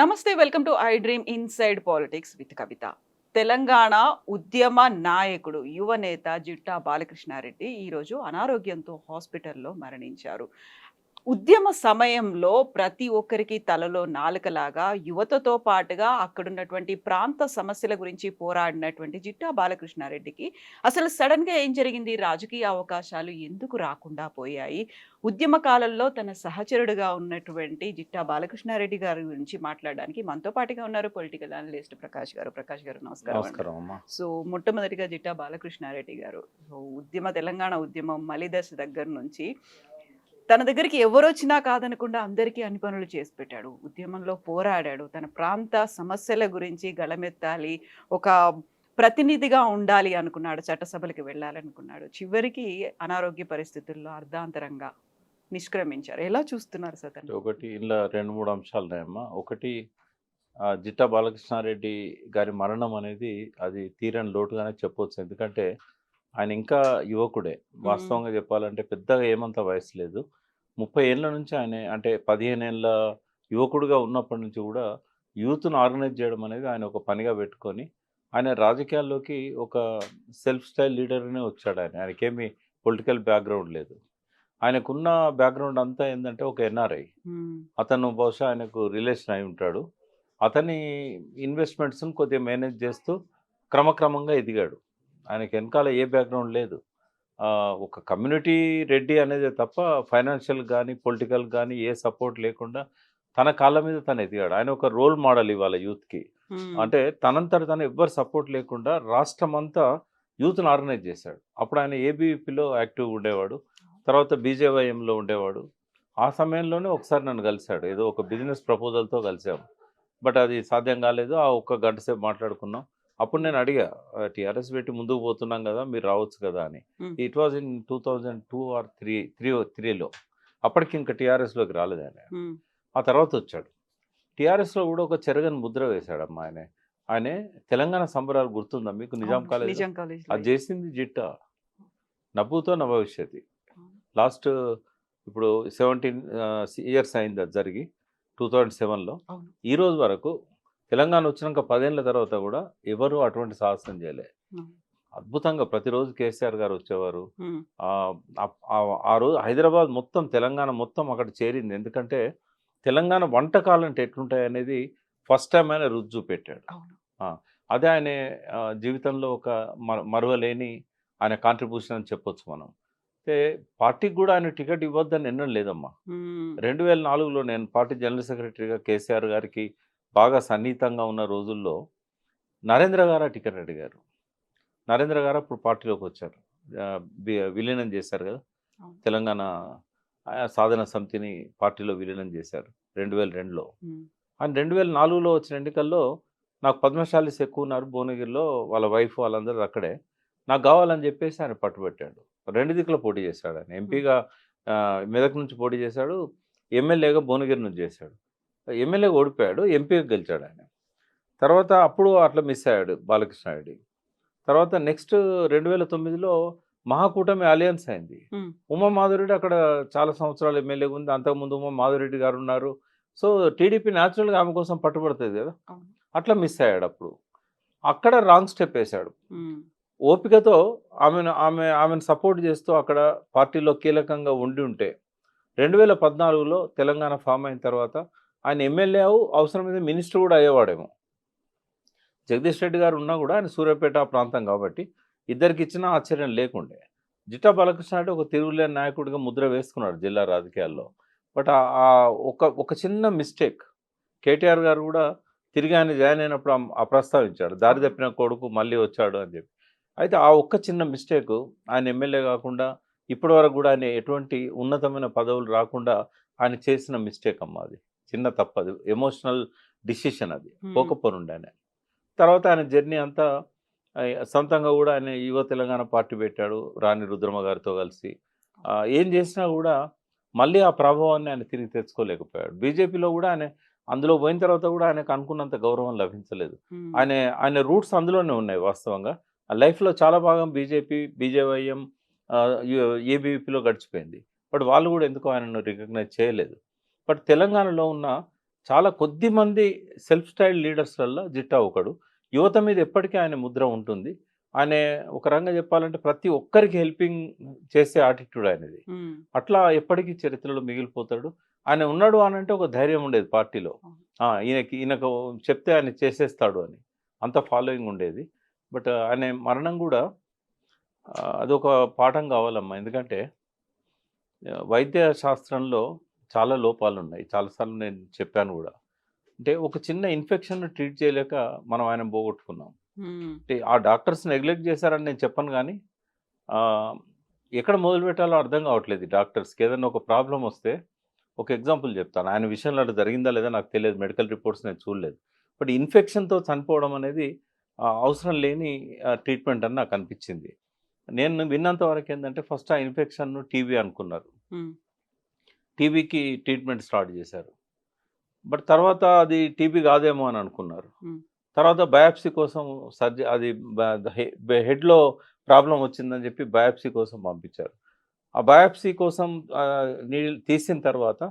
నమస్తే welcome to I dream inside politics with Kavitha. Telangana ఉద్యమ నాయకుడు యువనేత జిట్టా బాలకృష్ణారెడ్డి ఈరోజు అనారోగ్యంతో హాస్పిటల్లో మరణించారు. ఉద్యమ సమయంలో ప్రతి ఒక్కరికి తలలో నాలుకలాగా యువతతో పాటుగా అక్కడున్నటువంటి ప్రాంత సమస్యల గురించి పోరాడినటువంటి జిట్టా బాలకృష్ణారెడ్డికి అసలు సడన్గా ఏం జరిగింది? రాజకీయ అవకాశాలు ఎందుకు రాకుండా పోయాయి? ఉద్యమ కాలంలో తన సహచరుడుగా ఉన్నటువంటి జిట్టా బాలకృష్ణారెడ్డి గారి గురించి మాట్లాడడానికి మనతో పాటుగా ఉన్నారు పొలిటికల్ అనలిస్ట్ ప్రకాష్ గారు. ప్రకాష్ గారు నమస్కారం సో మొట్టమొదటిగా జిట్టా బాలకృష్ణారెడ్డి గారు సో ఉద్యమ తెలంగాణ ఉద్యమం మలిదశ దగ్గర నుంచి తన దగ్గరికి ఎవరు వచ్చినా కాదనకుండా అందరికీ అన్ని పనులు చేసి పెట్టాడు. ఉద్యమంలో పోరాడాడు. తన ప్రాంత సమస్యల గురించి గళమెత్తాలి ఒక ప్రతినిధిగా ఉండాలి అనుకున్నాడు. చట్టసభలకు వెళ్ళాలనుకున్నాడు. చివరికి అనారోగ్య పరిస్థితుల్లో అర్ధాంతరంగా నిష్క్రమించారు. ఎలా చూస్తున్నారు సార్ ఒకటి ఇలా రెండు మూడు అంశాలు ఉన్నాయమ్మా ఒకటి జిట్టా బాలకృష్ణారెడ్డి గారి మరణం అనేది అది తీరని లోటుగానే చెప్పవచ్చు ఎందుకంటే ఆయన ఇంకా యువకుడే. వాస్తవంగా చెప్పాలంటే పెద్దగా ఏమంత వయసు లేదు. ముప్పై ఏళ్ళ నుంచి ఆయన అంటే పదిహేను ఏళ్ళ యువకుడుగా ఉన్నప్పటి నుంచి కూడా యూత్ను ఆర్గనైజ్ చేయడం అనేది ఆయన ఒక పనిగా పెట్టుకొని ఆయన రాజకీయాల్లోకి ఒక సెల్ఫ్ స్టైల్ లీడర్నే వచ్చాడు ఆయన. ఆయనకేమీ పొలిటికల్ బ్యాక్గ్రౌండ్ లేదు. ఆయనకున్న బ్యాక్గ్రౌండ్ అంతా ఏంటంటే ఒక ఎన్ఆర్ఐ. అతను బహుశా ఆయనకు రిలేషన్ అయి ఉంటాడు. అతని ఇన్వెస్ట్మెంట్స్ని కొద్దిగా మేనేజ్ చేస్తూ క్రమక్రమంగా ఎదిగాడు. ఆయనకి వెనకాల ఏ బ్యాక్గ్రౌండ్ లేదు. ఒక కమ్యూనిటీ రెడ్డి అనేది తప్ప ఫైనాన్షియల్ కానీ పొలిటికల్ కానీ ఏ సపోర్ట్ లేకుండా తన కాళ్ళ మీద తను ఎదిగాడు. ఆయన ఒక రోల్ మోడల్ ఇవాళ యూత్కి. అంటే తనంతట తను ఎవ్వరు సపోర్ట్ లేకుండా రాష్ట్రం అంతా యూత్ని ఆర్గనైజ్ చేశాడు. అప్పుడు ఆయన ఏబీవీపీలో యాక్టివ్గా ఉండేవాడు. తర్వాత బీజేవైఎంలో ఉండేవాడు. ఆ సమయంలోనే ఒకసారి నన్ను కలిశాడు. ఏదో ఒక బిజినెస్ ప్రపోజల్తో కలిసాము బట్ అది సాధ్యం కాలేదు. ఆ ఒక్క గంట సేపు మాట్లాడుకున్నాం. అప్పుడు నేను అడిగా టీఆర్ఎస్ పెట్టి ముందుకు పోతున్నాం కదా మీరు రావచ్చు కదా అని. It was in two thousand two or three three త్రీలో అప్పటికి ఇంకా టీఆర్ఎస్లోకి రాలేదు ఆయన. ఆ తర్వాత వచ్చాడు. టీఆర్ఎస్లో కూడా ఒక చెరగని ముద్ర వేశాడమ్మా ఆయన. ఆయన తెలంగాణ సంబరాలు గుర్తుందా మీకు? నిజాం కాలేజ్ అది చేసింది జిట్ట. నవ్వుతో నభవిష్యతి లాస్ట్ ఇప్పుడు సెవెంటీన్ ఇయర్స్ అయింది అది జరిగి టూ థౌజండ్ సెవెన్లో. ఈ రోజు వరకు తెలంగాణ వచ్చినాక పదేళ్ళ తర్వాత కూడా ఎవరు అటువంటి సాహసం చేయలే. అద్భుతంగా ప్రతిరోజు కేసీఆర్ గారు వచ్చేవారు. ఆ. రోజు హైదరాబాద్ మొత్తం తెలంగాణ మొత్తం అక్కడ చేరింది. ఎందుకంటే తెలంగాణ వంటకాలు అంటే ఎట్లుంటాయి అనేది ఫస్ట్ టైం ఆయన రుచి చూపెట్టాడు. అవును. అదే ఆయన జీవితంలో ఒక మర- మరువలేని ఆయన కాంట్రిబ్యూషన్ అని చెప్పొచ్చు మనం. అయితే పార్టీకి కూడా ఆయన టికెట్ ఇవ్వద్దని ఎన్నో లేదమ్మా. మ్మ్. రెండు వేల నాలుగులో నేను పార్టీ జనరల్ సెక్రటరీగా కేసీఆర్ గారికి బాగా సన్నిహితంగా ఉన్న రోజుల్లో నరేంద్ర గారు టికెట్ అడిగారు. నరేంద్ర గారు అప్పుడు పార్టీలోకి వచ్చారు. విలీనం చేశారు కదా. తెలంగాణ సాధన సమితిని పార్టీలో విలీనం చేశారు రెండు వేల రెండులో. ఆయన రెండు వేల నాలుగులో వచ్చిన ఎన్నికల్లో నాకు పద్మశాలిస్ ఎక్కువ ఉన్నారు భువనగిరిలో వాళ్ళ వైఫ్ వాళ్ళందరూ అక్కడే. నాకు కావాలని చెప్పేసి ఆయన పట్టుబట్టాడు. రెండు దిక్కులో పోటీ చేశాడు ఆయన. ఎంపీగా మెదక్ నుంచి పోటీ చేశాడు. ఎమ్మెల్యేగా భువనగిరి నుంచి చేశాడు. ఎమ్మెల్యేగా ఓడిపోయాడు ఎంపీగా గెలిచాడు ఆయన. తర్వాత అప్పుడు అట్లా మిస్ అయ్యాడు బాలకృష్ణారెడ్డి తర్వాత నెక్స్ట్ రెండు వేల తొమ్మిదిలో మహాకూటమి అలయన్స్ అయింది. ఉమా మాధురెడ్డి అక్కడ చాలా సంవత్సరాలు ఎమ్మెల్యేగా ఉంది. అంతకుముందు ఉమా మాధురెడ్డి గారు ఉన్నారు. సో టీడీపీ న్యాచురల్గా ఆమె కోసం పట్టుబడుతుంది కదా. అట్లా మిస్ అయ్యాడు అప్పుడు. అక్కడ రాంగ్ స్టెప్ వేశాడు. ఓపికతో ఆమెను ఆమె ఆమెను సపోర్ట్ చేస్తూ అక్కడ పార్టీలో కీలకంగా ఉండి ఉంటే రెండు వేల పద్నాలుగులో తెలంగాణ ఫామ్ అయిన తర్వాత ఆయన ఎమ్మెల్యే అవు అవసరమైతే మినిస్టర్ కూడా అయ్యేవాడేమో. జగదీష్ రెడ్డి గారు ఉన్నా కూడా ఆయన సూర్యాపేట ప్రాంతం కాబట్టి ఇద్దరికి ఇచ్చినా ఆశ్చర్యం లేకుండే. జిట్టా బాలకృష్ణ అంటే ఒక తిరుగులేని నాయకుడిగా ముద్ర వేసుకున్నాడు జిల్లా రాజకీయాల్లో. బట్ ఆ- ఒక ఒక చిన్న మిస్టేక్ కేటీఆర్ గారు కూడా తిరిగి ఆయన జాయిన్ అయినప్పుడు ఆ- ఆ ప్రస్తావించాడు దారి తప్పిన కొడుకు మళ్ళీ వచ్చాడు అని చెప్పి. అయితే ఆ ఒక్క చిన్న మిస్టేక్ ఆయన ఎమ్మెల్యే కాకుండా ఇప్పటి వరకు కూడా ఆయన ఎటువంటి ఉన్నతమైన పదవులు రాకుండా ఆయన చేసిన మిస్టేక్ అమ్మ అది. చిన్న తప్పది. ఎమోషనల్ డిసిషన్ అది. పోకపోనుండే ఆయన తర్వాత ఆయన జర్నీ అంతా సొంతంగా కూడా ఆయన యువ తెలంగాణ పార్టీ పెట్టాడు రాణి రుద్రమ గారితో కలిసి. ఏం చేసినా కూడా మళ్ళీ ఆ ప్రభావాన్ని ఆయన తిరిగి తెచ్చుకోలేకపోయాడు. బీజేపీలో కూడా ఆయన అందులో పోయిన తర్వాత కూడా ఆయనకు అనుకున్నంత గౌరవం లభించలేదు. ఆయన ఆయన రూట్స్ అందులోనే ఉన్నాయి వాస్తవంగా. ఆ లైఫ్లో చాలా భాగం బీజేపీ బీజేవైఎం ఏబీవీపీలో గడిచిపోయింది. బట్ వాళ్ళు కూడా ఎందుకో ఆయనను రికగ్నైజ్ చేయలేదు. బట్ తెలంగాణలో ఉన్న చాలా కొద్ది మంది సెల్ఫ్ స్టైల్ లీడర్స్లలో జిట్టా ఒకడు. యువత మీద ఎప్పటికీ ఆయన ముద్ర ఉంటుంది. ఆయన ఒక రంగా చెప్పాలంటే ప్రతి ఒక్కరికి హెల్పింగ్ చేసే ఆటిట్యూడ్ ఆయనది. అట్లా ఎప్పటికీ చరిత్రలో మిగిలిపోతాడు. ఆయన ఉన్నాడు అని అంటే ఒక ధైర్యం ఉండేది పార్టీలో. ఈయనకి ఈయనకు చెప్తే ఆయన చేసేస్తాడు అని. అంత ఫాలోయింగ్ ఉండేది. బట్ ఆయన మరణం కూడా అదొక పాఠం కావాలమ్మా. ఎందుకంటే వైద్య శాస్త్రంలో చాలా లోపాలు ఉన్నాయి చాలాసార్లు నేను చెప్పాను కూడా. అంటే ఒక చిన్న ఇన్ఫెక్షన్ ట్రీట్ చేయలేక మనం ఆయన పోగొట్టుకున్నాం. అంటే ఆ డాక్టర్స్ నెగ్లెక్ట్ చేశారని నేను చెప్పను కానీ ఎక్కడ మొదలు పెట్టాలో అర్థం కావట్లేదు డాక్టర్స్కి. ఏదైనా ఒక ప్రాబ్లం వస్తే ఒక ఎగ్జాంపుల్ చెప్తాను. ఆయన విషయంలో అట్లా జరిగిందా లేదా నాకు తెలియదు. మెడికల్ రిపోర్ట్స్ నేను చూడలేదు. బట్ ఇన్ఫెక్షన్తో చనిపోవడం అనేది అవసరం లేని ట్రీట్మెంట్ అని నాకు అనిపించింది. నేను విన్నంత వరకు ఏంటంటే ఫస్ట్ ఆ ఇన్ఫెక్షన్ టీబీ అనుకున్నారు. టీబీకి ట్రీట్మెంట్ స్టార్ట్ చేశారు. బట్ తర్వాత అది టీబీ కాదేమో అని అనుకున్నారు. తర్వాత బయాప్సీ కోసం సర్జరీ అది హెడ్లో ప్రాబ్లం వచ్చిందని చెప్పి బయాప్సీ కోసం పంపించారు. ఆ బయాప్సీ కోసం నీళ్ళు తీసిన తర్వాత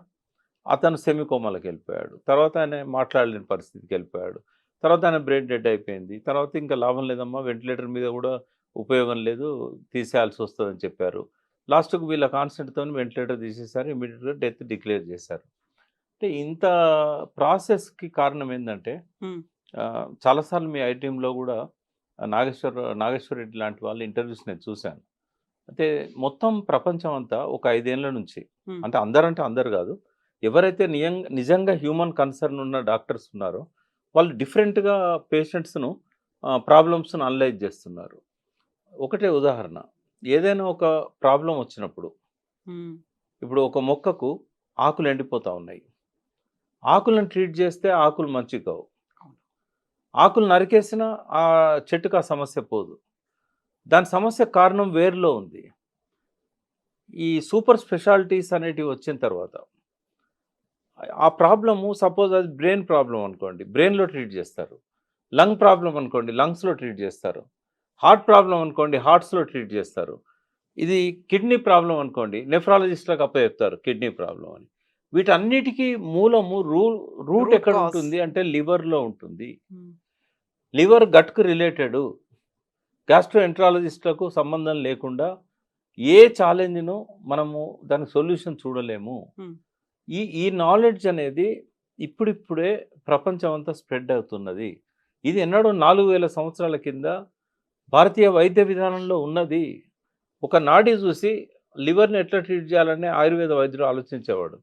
అతను సెమికోమాలకు వెళ్ళిపోయాడు. తర్వాత ఆయన మాట్లాడలేని పరిస్థితికి వెళ్ళిపోయాడు. తర్వాత ఆయన బ్రెయిన్ డెడ్ అయిపోయింది. తర్వాత ఇంకా లాభం లేదమ్మా వెంటిలేటర్ మీద కూడా ఉపయోగం లేదు తీసేయాల్సి వస్తుందని చెప్పారు. లాస్ట్కు వీళ్ళ కాన్సెంట్తో వెంటిలేటర్ తీసేశారు ఇమీడియట్గా డెత్ డిక్లేర్ చేశారు. అంటే ఇంత ప్రాసెస్కి కారణం ఏంటంటే చాలాసార్లు మీ ఐటీఎంలో కూడా నాగేశ్వర నాగేశ్వర రెడ్డి లాంటి వాళ్ళ ఇంటర్వ్యూస్ నేను చూశాను. అయితే మొత్తం ప్రపంచం అంతా ఒక ఐదేళ్ళ నుంచి. అంటే అందరంటే అందరు కాదు ఎవరైతే నిజంగా నిజంగా హ్యూమన్ కన్సర్న్ ఉన్న డాక్టర్స్ ఉన్నారో వాళ్ళు డిఫరెంట్గా పేషెంట్స్ను ప్రాబ్లమ్స్ను అనలైజ్ చేస్తున్నారు. ఒకటే ఉదాహరణ ఏదైనా ఒక ప్రాబ్లం వచ్చినప్పుడు ఇప్పుడు ఒక మొక్కకు ఆకులు ఎండిపోతూ ఉన్నాయి. ఆకులను ట్రీట్ చేస్తే ఆకులు మంచి కావు. ఆకులు నరికేసిన ఆ చెట్టుకు ఆ సమస్య పోదు. దాని సమస్య కారణం వేరులో ఉంది. ఈ సూపర్ స్పెషాలిటీస్ అనేటివి వచ్చిన తర్వాత ఆ ప్రాబ్లము సపోజ్ అది బ్రెయిన్ ప్రాబ్లం అనుకోండి. బ్రెయిన్లో ట్రీట్ చేస్తారు. లంగ్ ప్రాబ్లం అనుకోండి. లంగ్స్లో ట్రీట్ చేస్తారు. హార్ట్ ప్రాబ్లం అనుకోండి హార్ట్స్లో ట్రీట్ చేస్తారు. ఇది కిడ్నీ ప్రాబ్లం అనుకోండి నెఫ్రాలజిస్ట్లకు అప్పచెప్తారు కిడ్నీ ప్రాబ్లం అని. వీటన్నిటికీ మూలము రూ రూట్ ఎక్కడ. ఉంటుంది అంటే లివర్లో ఉంటుంది. లివర్ గట్కు రిలేటెడ్. గ్యాస్ట్రో ఎంట్రాలజిస్ట్లకు సంబంధం లేకుండా ఏ ఛాలెంజ్ను మనము దానికి సొల్యూషన్ చూడలేము. ఈ ఈ నాలెడ్జ్ అనేది ఇప్పుడిప్పుడే ప్రపంచం అంతా స్ప్రెడ్ అవుతున్నది. ఇది ఎన్నడో నాలుగు వేల సంవత్సరాల కింద భారతీయ వైద్య విధానంలో ఉన్నది ఒక నాడి చూసి లివర్ని ఎట్లా ట్రీట్ చేయాలని ఆయుర్వేద వైద్యుడు ఆలోచించేవాడు.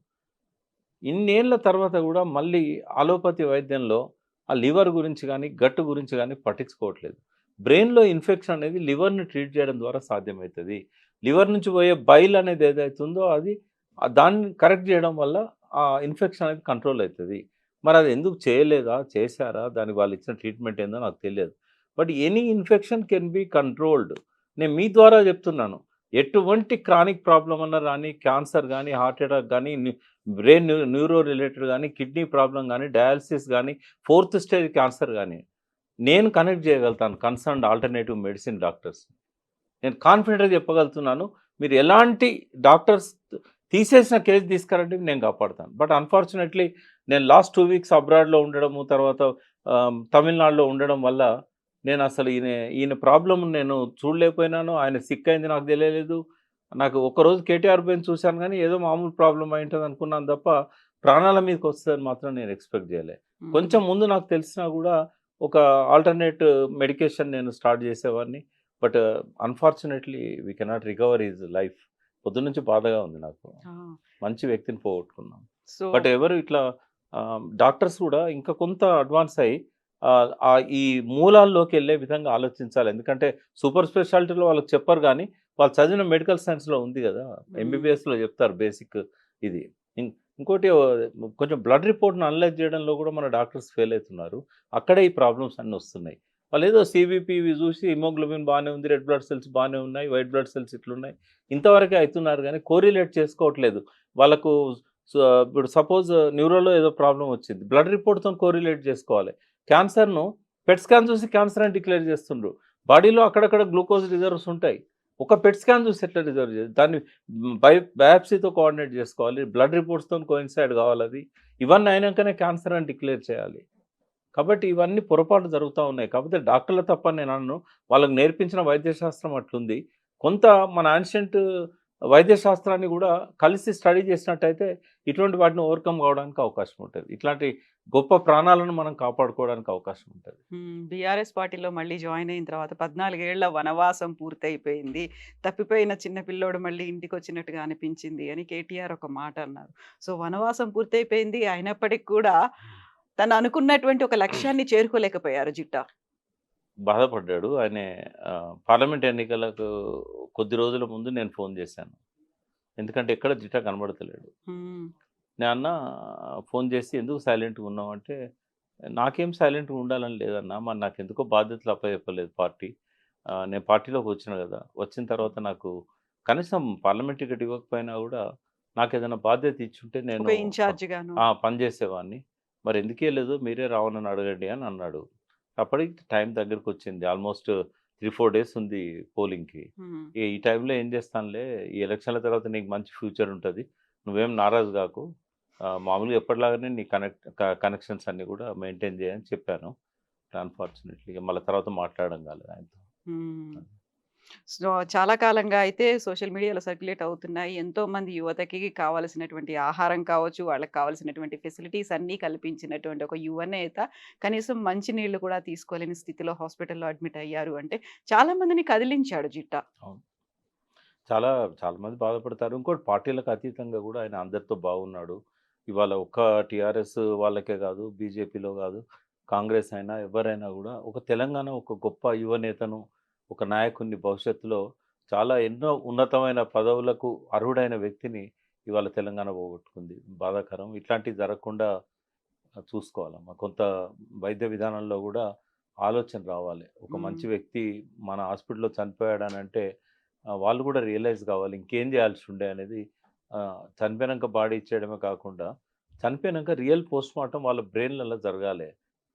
ఇన్నేళ్ళ తర్వాత కూడా మళ్ళీ అలోపతి వైద్యంలో ఆ లివర్ గురించి కానీ గట్టు గురించి కానీ పట్టించుకోవట్లేదు. బ్రెయిన్లో ఇన్ఫెక్షన్ అనేది లివర్ని ట్రీట్ చేయడం ద్వారా సాధ్యమవుతుంది. లివర్ నుంచి పోయే బైల్ అనేది ఏదైతుందో అది దాన్ని కరెక్ట్ చేయడం వల్ల ఆ ఇన్ఫెక్షన్ అనేది కంట్రోల్ అవుతుంది. మరి అది ఎందుకు చేయలేదా? చేశారా? దానికి వాళ్ళు ఇచ్చిన ట్రీట్మెంట్ ఏందో నాకు తెలియదు. But any infection can be controlled. నేను మీ ద్వారా చెప్తున్నాను. ఎటువంటి క్రానిక్ ప్రాబ్లం అన్నా కానీ క్యాన్సర్ కానీ హార్ట్ అటాక్ కానీ బ్రెయిన్ న్యూరో రిలేటెడ్ కానీ కిడ్నీ ప్రాబ్లం కానీ డయాలసిస్ కానీ ఫోర్త్ స్టేజ్ క్యాన్సర్ కానీ నేను కనెక్ట్ చేయగలుగుతాను కన్సర్న్డ్ ఆల్టర్నేటివ్ మెడిసిన్ డాక్టర్స్. నేను కాన్ఫిడెంట్గా చెప్పగలుగుతున్నాను మీరు ఎలాంటి డాక్టర్స్ తీసేసిన కేసు తీసుకురంటే నేను కాపాడుతాను. బట్ అన్ఫార్చునేట్లీ నేను లాస్ట్ టూ వీక్స్ అబ్రాడ్లో ఉండడము తర్వాత తమిళనాడులో ఉండడం వల్ల నేను అసలు ఈయన ఈయన ప్రాబ్లం నేను చూడలేకపోయినాను. ఆయన సిక్ అయింది నాకు తెలియలేదు. నాకు ఒకరోజు కేటీఆర్ పైన చూశాను కానీ ఏదో మామూలు ప్రాబ్లం అయి ఉంటుంది అనుకున్నాను తప్ప ప్రాణాల మీదకి వస్తుందని మాత్రం నేను ఎక్స్పెక్ట్ చేయలే. కొంచెం ముందు నాకు తెలిసినా కూడా ఒక ఆల్టర్నేట్ మెడికేషన్ నేను స్టార్ట్ చేసేవాడిని. But unfortunately we cannot recover is life పొద్దు నుంచి బాధగా ఉంది నాకు. మంచి వ్యక్తిని పోగొట్టుకున్నాం సో బట్ ఎవరు ఇట్లా డాక్టర్స్ కూడా ఇంకా కొంత అడ్వాన్స్ అయ్యి ఈ మూలాల్లోకి వెళ్ళే విధంగా ఆలోచించాలి. ఎందుకంటే సూపర్ స్పెషాలిటీలో వాళ్ళకి చెప్పరు కానీ వాళ్ళు చదివిన మెడికల్ సైన్స్లో ఉంది కదా ఎంబీబీఎస్లో చెప్తారు బేసిక్ ఇది. ఇంకోటి కొంచెం బ్లడ్ రిపోర్ట్ను అనలైజ్ చేయడంలో కూడా మన డాక్టర్స్ ఫెయిల్ అవుతున్నారు. అక్కడే ఈ ప్రాబ్లమ్స్ అన్నీ వస్తున్నాయి. వాళ్ళు ఏదో సిబిపి ఇవి చూసి హిమోగ్లోబిన్ బాగానే ఉంది రెడ్ బ్లడ్ సెల్స్ బాగానే ఉన్నాయి వైట్ బ్లడ్ సెల్స్ ఇట్లున్నాయి. ఇంతవరకే అవుతున్నారు కానీ కోరిలేట్ చేసుకోవట్లేదు. వాళ్ళకు ఇప్పుడు సపోజ్ న్యూరోలో ఏదో ప్రాబ్లం వచ్చింది. బ్లడ్ రిపోర్ట్తో కోరిలేట్ చేసుకోవాలి. క్యాన్సర్ను పెట్ స్కాన్ చూసి క్యాన్సర్ అని డిక్లేర్ చేస్తుండ్రు. బాడీలో అక్కడక్కడ గ్లూకోజ్ రిజర్వ్స్ ఉంటాయి. ఒక పెట్ స్కాన్ చూసి ఎట్లా రిజర్వ్ చేయాలి? దాన్ని బై బయాప్సీతో కోఆర్డినేట్ చేసుకోవాలి. బ్లడ్ రిపోర్ట్స్తో కోయిన్సైడ్ కావాలి అది. ఇవన్నీ అయినాకనే క్యాన్సర్ అని డిక్లేర్ చేయాలి. కాబట్టి ఇవన్నీ పొరపాటు జరుగుతూ ఉన్నాయి. కాకపోతే డాక్టర్ల తప్ప నేను అన్ను. వాళ్ళకి నేర్పించిన వైద్యశాస్త్రం అట్లుంది. కొంత మన ఆన్షియంట్ వైద్యశాస్త్రాన్ని కూడా కలిసి స్టడీ చేసినట్టయితే ఇటువంటి వాటిని ఓవర్కమ్ కావడానికి అవకాశం ఉంటుంది. ఇట్లాంటి గొప్ప ప్రాణాలను మనం కాపాడుకోవడానికి అవకాశం ఉంటుంది. బీఆర్ఎస్ పార్టీలో మళ్ళీ జాయిన్ అయిన తర్వాత పద్నాలుగేళ్ళ వనవాసం పూర్తయిపోయింది. తప్పిపోయిన చిన్న పిల్లోడు మళ్ళీ ఇంటికి వచ్చినట్టుగా అనిపించింది అని కేటీఆర్ ఒక మాట అన్నారు. సో వనవాసం పూర్తయిపోయింది. అయినప్పటికీ కూడా తను అనుకున్నటువంటి ఒక లక్ష్యాన్ని చేరుకోలేకపోయారు జిట్టా. బాధపడ్డాడు. ఆయన పార్లమెంట్ ఎన్నికలకు కొద్ది రోజుల ముందు నేను ఫోన్ చేశాను. ఎందుకంటే ఎక్కడ జిట్టా కనబడతలేడు. ఉమ్, నేను అన్న ఫోన్ చేసి ఎందుకు సైలెంట్గా ఉన్నావు అంటే నాకేం సైలెంట్గా ఉండాలని లేదన్నా మరి నాకు ఎందుకో బాధ్యతలు అప్పచెప్పలేదు పార్టీ. నేను పార్టీలోకి వచ్చిన కదా వచ్చిన తర్వాత నాకు కనీసం పార్లమెంట్ టికెట్ ఇవ్వకపోయినా కూడా నాకు ఏదైనా బాధ్యత ఇచ్చుంటే నేను ఒక ఇన్ఛార్జ్ గాను ఆ, పనిచేసేవాడిని మరి ఎందుకే లేదు మీరే రావనని అడగండి అని అన్నాడు. అప్పటికి టైం దగ్గరకు వచ్చింది. ఆల్మోస్ట్ త్రీ ఫోర్ డేస్ ఉంది పోలింగ్కి. ఈ టైంలో ఏం చేస్తానులే ఈ ఎలక్షన్ల తర్వాత నీకు మంచి ఫ్యూచర్ ఉంటుంది. నువ్వేం నారాజు కాకు. మామూలుగా ఎప్పటిలాగానే నీ కనెక్ట్ కనెక్షన్స్ అన్నీ కూడా మెయింటైన్ చేయని చెప్పాను. అన్ఫార్చునేట్లీ మళ్ళీ తర్వాత మాట్లాడడం కాలేదు ఆయనతో. సో చాలా కాలంగా అయితే సోషల్ మీడియాలో సర్క్యులేట్ అవుతున్నాయి. ఎంతో మంది యువతకి కావాల్సినటువంటి ఆహారం కావచ్చు వాళ్ళకి కావాల్సినటువంటి ఫెసిలిటీస్ అన్నీ కల్పించినటువంటి ఒక యువ నేత కనీసం మంచి నీళ్ళు కూడా తీసుకోలేని స్థితిలో హాస్పిటల్లో అడ్మిట్ అయ్యారు అంటే చాలా మందిని కదిలించాడు జిట్టా. చాలా చాలా మంది బాధపడతారు. ఇంకోటి పార్టీలకు అతీతంగా కూడా ఆయన అందరితో బాగున్నాడు. ఇవాళ ఒక్క టీఆర్ఎస్ వాళ్ళకే కాదు బీజేపీలో కాదు కాంగ్రెస్ అయినా ఎవరైనా కూడా ఒక తెలంగాణ ఒక గొప్ప యువ నేతను ఒక నాయకుడిని భవిష్యత్తులో చాలా ఎన్నో ఉన్నతమైన పదవులకు అర్హుడైన వ్యక్తిని ఇవాళ తెలంగాణ పోగొట్టుకుంది. బాధాకరం. ఇట్లాంటివి జరగకుండా చూసుకోవాలమ్మా కొంత వైద్య విధానంలో కూడా ఆలోచన రావాలి. ఒక. మంచి వ్యక్తి మన హాస్పిటల్లో చనిపోయాడని అంటే ఆ, వాళ్ళు కూడా రియలైజ్ కావాలి. ఇంకేం చేయాల్సి ఉండే అనేది చనిపోయినాక బాడీ ఇచ్చేయడమే కాకుండా చనిపోయినాక రియల్ పోస్ట్ మార్టం వాళ్ళ బ్రెయిన్లలో జరగాలి.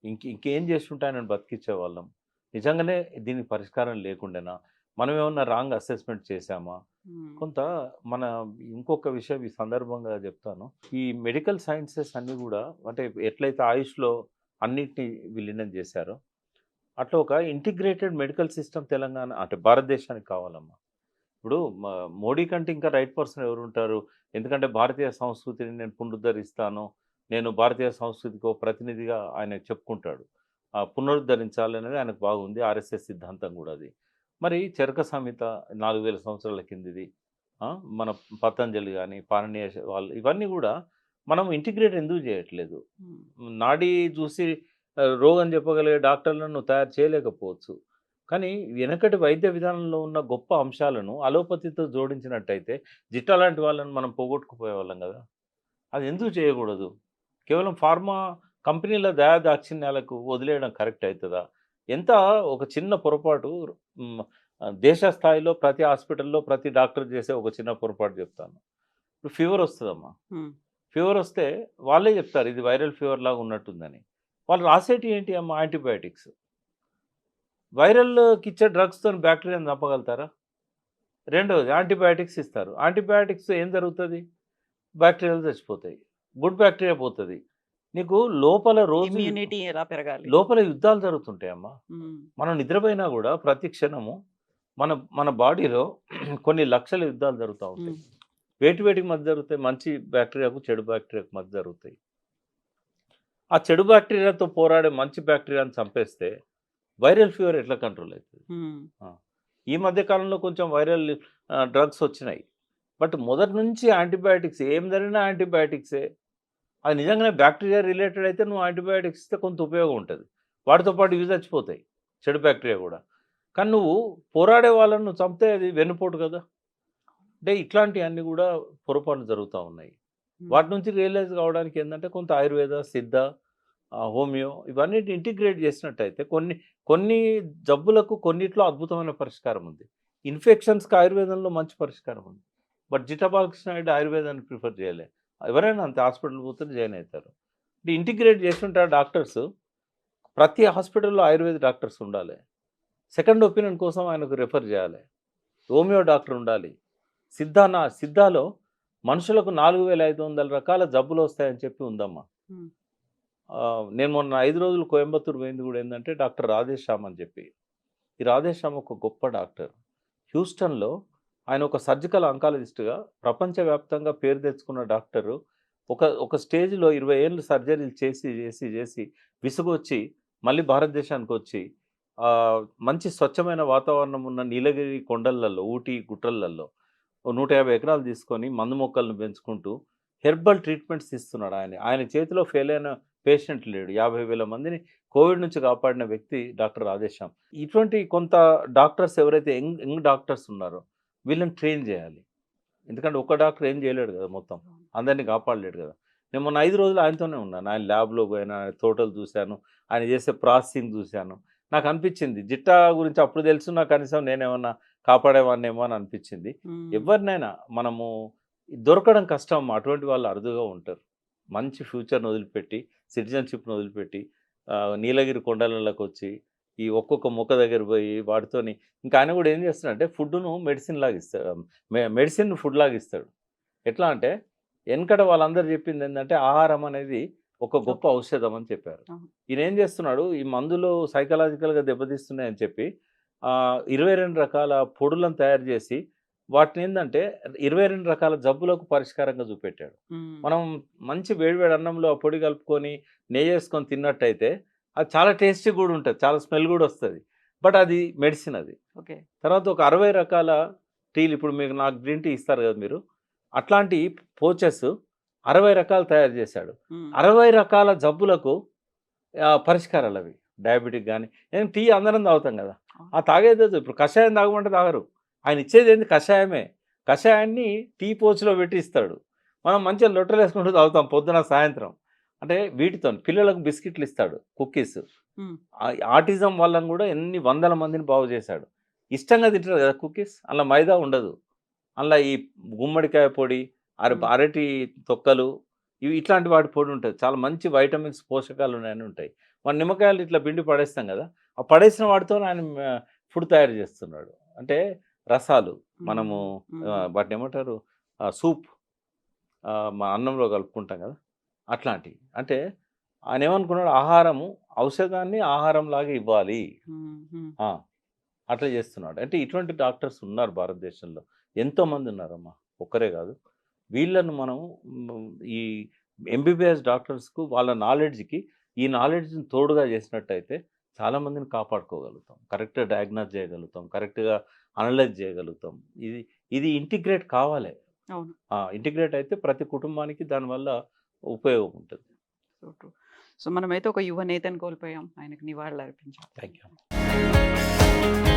ఇంక ఇంకేం చేస్తుంటే ఆయన బతికిచ్చే వాళ్ళం. నిజంగానే దీనికి పరిష్కారం లేకుండేనా? మనం ఏమన్నా రాంగ్ అసెస్మెంట్ చేశామా? కొంత మన ఇంకొక విషయం ఈ సందర్భంగా చెప్తాను. ఈ మెడికల్ సైన్సెస్ అన్నీ కూడా అంటే ఎట్లయితే ఆయుష్లో అన్నిటిని విలీనం చేశారో అట్లా ఒక ఇంటిగ్రేటెడ్ మెడికల్ సిస్టమ్ తెలంగాణ అంటే భారతదేశానికి కావాలమ్మా. ఇప్పుడు మోడీ కంటే ఇంకా రైట్ పర్సన్ ఎవరు ఉంటారు ఎందుకంటే భారతీయ సంస్కృతిని నేను పునరుద్ధరిస్తాను నేను భారతీయ సంస్కృతికి ఒక ప్రతినిధిగా ఆయన చెప్పుకుంటాడు. పునరుద్ధరించాలనేది ఆయనకు బాగుంది ఆర్ఎస్ఎస్ సిద్ధాంతం కూడా అది. మరి చరక సంహిత నాలుగు వేల సంవత్సరాల కిందిది మన పతంజలి కానీ పాననీయ వాళ్ళు ఇవన్నీ కూడా మనం ఇంటిగ్రేట్ ఎందుకు చేయట్లేదు? నాడీ చూసి రోగం చెప్పగలిగే డాక్టర్లను తయారు చేయలేకపోవచ్చు. కానీ వెనకటి వైద్య విధానంలో ఉన్న గొప్ప అంశాలను అలోపతితో జోడించినట్టయితే జిట్టా లాంటి వాళ్ళని మనం పోగొట్టుకుపోయే వాళ్ళం కదా! అది ఎందుకు చేయకూడదు? కేవలం ఫార్మా కంపెనీల దయా దాక్షిణ్యాలకు వదిలేయడం కరెక్ట్ అవుతుందా? ఎంత ఒక చిన్న పొరపాటు దేశ స్థాయిలో ప్రతి హాస్పిటల్లో ప్రతి డాక్టర్ చేసే ఒక చిన్న పొరపాటు చెప్తాను. ఇప్పుడు ఫీవర్ వస్తుందమ్మా. ఫీవర్ వస్తే వాళ్ళే చెప్తారు ఇది వైరల్ ఫీవర్ లాగా ఉన్నట్టుందని. వాళ్ళు రాసేటి ఏంటి అమ్మ యాంటీబయాటిక్స్? వైరల్కి ఇచ్చే డ్రగ్స్తో బ్యాక్టీరియాని చంపగలుగుతారా రెండవది యాంటీబయాటిక్స్ ఇస్తారు. యాంటీబయాటిక్స్ ఏం జరుగుతుంది? బ్యాక్టీరియాలు చచ్చిపోతాయి. గుడ్ బ్యాక్టీరియా పోతుంది. నీకు లోపల రోజు ఇమ్యూనిటీ ఎలా పెరగాలి? లోపల యుద్ధాలు జరుగుతుంటాయమ్మా ఉమ్, మనం నిద్రపోయినా కూడా ప్రతి క్షణము మన మన బాడీలో కొన్ని లక్షల యుద్ధాలు జరుగుతూ ఉంటాయి. వేటి వేటికి మధ్య జరుగుతాయి? మంచి బ్యాక్టీరియాకు చెడు బ్యాక్టీరియాకు మధ్య జరుగుతాయి. ఆ చెడు బ్యాక్టీరియాతో పోరాడే మంచి బ్యాక్టీరియాని చంపేస్తే వైరల్ ఫీవర్ ఎట్లా కంట్రోల్ అవుతుంది? ఈ మధ్య కాలంలో కొంచెం వైరల్ డ్రగ్స్ వచ్చినాయి. బట్ మొదటి నుంచి యాంటీబయాటిక్స్ ఏం జరిగినా యాంటీబయాటిక్సే. అది నిజంగానే బ్యాక్టీరియా రిలేటెడ్ అయితే నువ్వు యాంటీబయాటిక్స్ ఇస్తే కొంత ఉపయోగం ఉంటుంది. వాటితో పాటు ఇవి చచ్చిపోతాయి చెడు బ్యాక్టీరియా కూడా. కానీ నువ్వు పోరాడే వాళ్ళని నువ్వు చంపితే అది వెన్నుపోటు కదా. అంటే ఇట్లాంటివన్నీ కూడా పొరపాట్లు జరుగుతూ ఉన్నాయి. వాటి నుంచి రియలైజ్ కావడానికి ఏంటంటే కొంత ఆయుర్వేద సిద్ధ హోమియో ఇవన్నీ ఇంటిగ్రేట్ చేసినట్టయితే కొన్ని కొన్ని జబ్బులకు కొన్నిట్లో అద్భుతమైన పరిష్కారం ఉంది. ఇన్ఫెక్షన్స్కి ఆయుర్వేదంలో మంచి పరిష్కారం ఉంది. బట్ జిటా బాలకృష్ణ ఆయుర్వేదాన్ని ప్రిఫర్ చేయలే. ఎవరైనా అంతే హాస్పిటల్ పోతే జాయిన్ అవుతారు. అంటే ఇంటిగ్రేట్ చేస్తుంటారు డాక్టర్స్ ప్రతి హాస్పిటల్లో ఆయుర్వేద డాక్టర్స్ ఉండాలి. సెకండ్ ఒపీనియన్ కోసం ఆయనకు రెఫర్ చేయాలి. హోమియో డాక్టర్ ఉండాలి. సిద్ధాన సిద్ధాలో మనుషులకు నాలుగు వేల ఐదు వందల రకాల జబ్బులు వస్తాయని చెప్పి ఉందమ్మా. నేను మొన్న ఐదు రోజులు కోయంబత్తూరు పోయింది కూడా ఏంటంటే డాక్టర్ రాధేశ్యామ్ అని చెప్పి. ఈ రాధేశ్యామ్ ఒక గొప్ప డాక్టర్. హ్యూస్టన్లో ఆయన ఒక సర్జికల్ అంకాలజిస్ట్గా ప్రపంచవ్యాప్తంగా పేరు తెచ్చుకున్న డాక్టరు ఒక ఒక స్టేజ్లో ఇరవై ఏళ్ళు సర్జరీలు చేసి చేసి చేసి విసుగొచ్చి మళ్ళీ భారతదేశానికి వచ్చి మంచి స్వచ్ఛమైన వాతావరణం ఉన్న నీలగిరి కొండలలో ఊటీ గుట్టలలో నూట యాభై ఎకరాలు తీసుకొని మందు మొక్కలను పెంచుకుంటూ హెర్బల్ ట్రీట్మెంట్స్ ఇస్తున్నాడు ఆయన. ఆయన చేతిలో ఫెయిల్ అయిన పేషెంట్ లేడు. యాభై వేల మందిని కోవిడ్ నుంచి కాపాడిన వ్యక్తి డాక్టర్ రాధేశ్యామ్. ఇటువంటి కొంత డాక్టర్స్ ఎవరైతే యంగ్ యంగ్ డాక్టర్స్ ఉన్నారో వీళ్ళని ట్రైన్ చేయాలి. ఎందుకంటే ఒక డాక్టర్ ఏం చేయలేడు కదా మొత్తం. అందరినీ కాపాడలేడు కదా. నేను మొన్న ఐదు రోజులు ఆయనతోనే ఉన్నాను ఆయన ల్యాబ్లో పోయినా ఆయన తోటలు చూశాను ఆయన చేసే ప్రాసెసింగ్ చూశాను. నాకు అనిపించింది. జిట్టా గురించి అప్పుడు తెలుసు నాకు కనీసం నేనేమన్నా కాపాడేవాన్నేమో అని అనిపించింది. ఎవరినైనా మనము దొరకడం కష్టం. అటువంటి వాళ్ళు అరుదుగా ఉంటారు. మంచి ఫ్యూచర్ని వదిలిపెట్టి సిటిజన్షిప్ని వదిలిపెట్టి నీలగిరి కొండలలోకి వచ్చి ఈ ఒక్కొక్క మొక్క దగ్గర పోయి వాటితోని ఇంకా ఆయన కూడా ఏం చేస్తాడంటే ఫుడ్ను మెడిసిన్ లాగా ఇస్తాడు మె- మెడిసిన్ ఫుడ్ లాగా ఇస్తాడు ఎట్లా అంటే వెనకట వాళ్ళందరూ చెప్పింది ఏంటంటే ఆహారం అనేది ఒక గొప్ప ఔషధం అని చెప్పారు. ఈయన ఏం చేస్తున్నాడు ఈ మందులు సైకలాజికల్గా దెబ్బతీస్తున్నాయని చెప్పి ఇరవై రెండు రకాల పొడులను తయారు చేసి వాటిని ఏంటంటే ఇరవై రెండు రకాల జబ్బులకు పరిష్కారంగా చూపెట్టాడు. మనం మంచి వేడివేడి అన్నంలో పొడి కలుపుకొని నెయ్యి వేసుకొని తిన్నట్టయితే అది చాలా టేస్టీ కూడా ఉంటుంది చాలా స్మెల్ కూడా వస్తుంది. బట్ అది మెడిసిన్ అది. ఓకే. తర్వాత ఒక అరవై రకాల టీలు ఇప్పుడు మీకు నాకు గ్రీన్ టీ ఇస్తారు కదా మీరు అట్లాంటి పోచెస్ అరవై రకాలు తయారు చేశాడు. అరవై రకాల జబ్బులకు పరిష్కారాలు అవి. డయాబెటిక్ కానీ టీ అందరం తాగుతాం కదా. ఆ తాగేది. ఇప్పుడు కషాయం తాగమంటే తాగరు. ఆయన ఇచ్చేది ఏంది? కషాయమే. కషాయాన్ని టీ పోచులో పెట్టి ఇస్తాడు. మనం మంచిగా లొట్టలు వేసుకుంటూ తాగుతాం పొద్దున సాయంత్రం. అంటే వీటితో పిల్లలకు బిస్కెట్లు ఇస్తాడు కుక్కీస్. ఆటిజం వల్ల కూడా ఎన్ని వందల మందిని బాగు చేశాడు. ఇష్టంగా తింటారు కదా కుక్కీస్? అలా మైదా ఉండదు. అలా ఈ గుమ్మడికాయ పొడి అర. అరటి తొక్కలు ఇవి ఇట్లాంటి వాటి పొడి ఉంటుంది చాలా మంచి వైటమిన్స్ పోషకాలు ఉన్నాయని ఉంటాయి. మన నిమ్మకాయలు ఇట్లా పిండి పడేస్తాం కదా ఆ పడేసిన వాటితో ఆయన ఫుడ్ తయారు చేస్తున్నాడు. అంటే రసాలు. మనము వాటిని ఏమంటారు? సూప్ మా అన్నంలో కలుపుకుంటాం కదా! అట్లాంటివి. అంటే ఆయన ఏమనుకున్నాడు? ఆహారము ఔషధాన్ని ఆహారం లాగా ఇవ్వాలి అట్లా చేస్తున్నాడు. అంటే ఇటువంటి డాక్టర్స్ ఉన్నారు భారతదేశంలో. ఎంతోమంది ఉన్నారమ్మా! ఒక్కరే కాదు. వీళ్ళను మనం ఈ ఎంబీబీఎస్ డాక్టర్స్కు వాళ్ళ నాలెడ్జ్కి ఈ నాలెడ్జ్ని తోడుగా చేసినట్టయితే చాలామందిని కాపాడుకోగలుగుతాం. కరెక్ట్గా డయాగ్నోస్ చేయగలుగుతాం. కరెక్ట్గా అనలైజ్ చేయగలుగుతాం. ఇది ఇది ఇంటిగ్రేట్ కావాలి. అవును. ఇంటిగ్రేట్ అయితే ప్రతి కుటుంబానికి దానివల్ల ఉపయోగం ఉంటుంది. సో మనమైతే ఒక యువ నేతను కోల్పోయాం. ఆయనకు నివాళులు అర్పించాలి థ్యాంక్ యూ